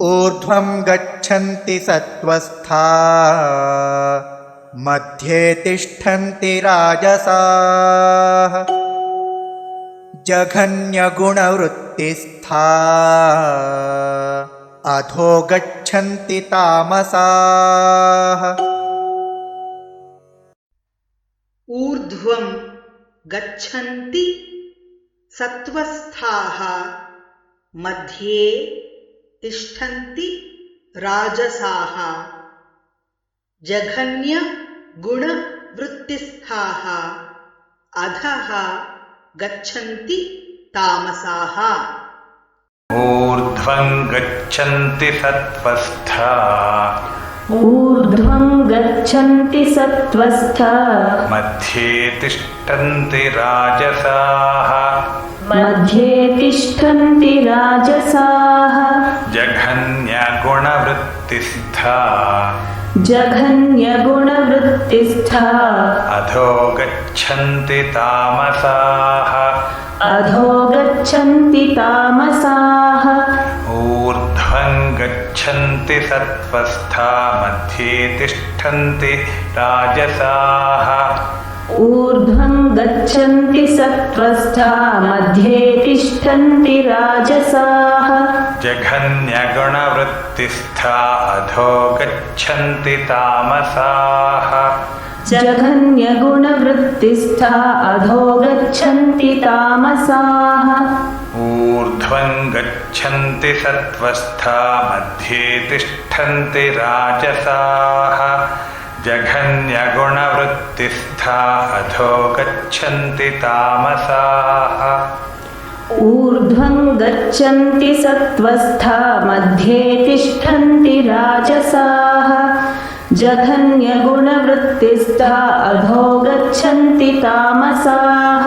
ऊर्ध्वं गच्छन्ति सत्त्वस्था। मध्ये तिष्ठन्ति राजसाः। जघन्यगुणवृत्तिस्था। अधो गच्छन्ति तामसाः। ऊर्ध्वं गच्छन्ति सत्त्वस्थाः। मध्ये तिष्ठन्ति राजसाः। जघन्यगुणवृत्तिस्थाः अधः गच्छन्ति तामसाः। ऊर्ध्वं गच्छन्ति सत्त्वस्था। ऊर्ध्वं गच्छन्ति सत्त्वस्था। मध्ये तिष्ठन्ति राजसाः। मध्ये तिष्ठन्ति राजसाः। जघन्यगुणवृत्तिस्था। जघन्यगुणवृत्तिस्था। अधो गच्छन्ति तामसाः। अधो गच्छन्ति तामसाः। ऊर्ध्वं गच्छन्ति सत्त्वस्था मध्ये तिष्ठन्ति राजसाः। ऊर्ध्वं गच्छन्ति सत्त्वस्था मध्ये तिष्ठन्ति राजसाः। जघन्यगुणवृत्तिस्था अधो गच्छन्ति तामसाः। जघन्यगुणवृत्तिस्था अधो गच्छन्ति तामसाः। ऊर्ध्वं गच्छन्ति सत्त्वस्था मध्ये तिष्ठन्ति राजसाः जघन्यगुणवृत्तिस्था अधो गच्छन्ति तामसाः। ऊर्ध्वं गच्छन्ति सत्त्वस्था मध्ये तिष्ठन्ति राजसाः। जघन्यगुणवृत्तिस्था अधो गच्छन्ति तामसाः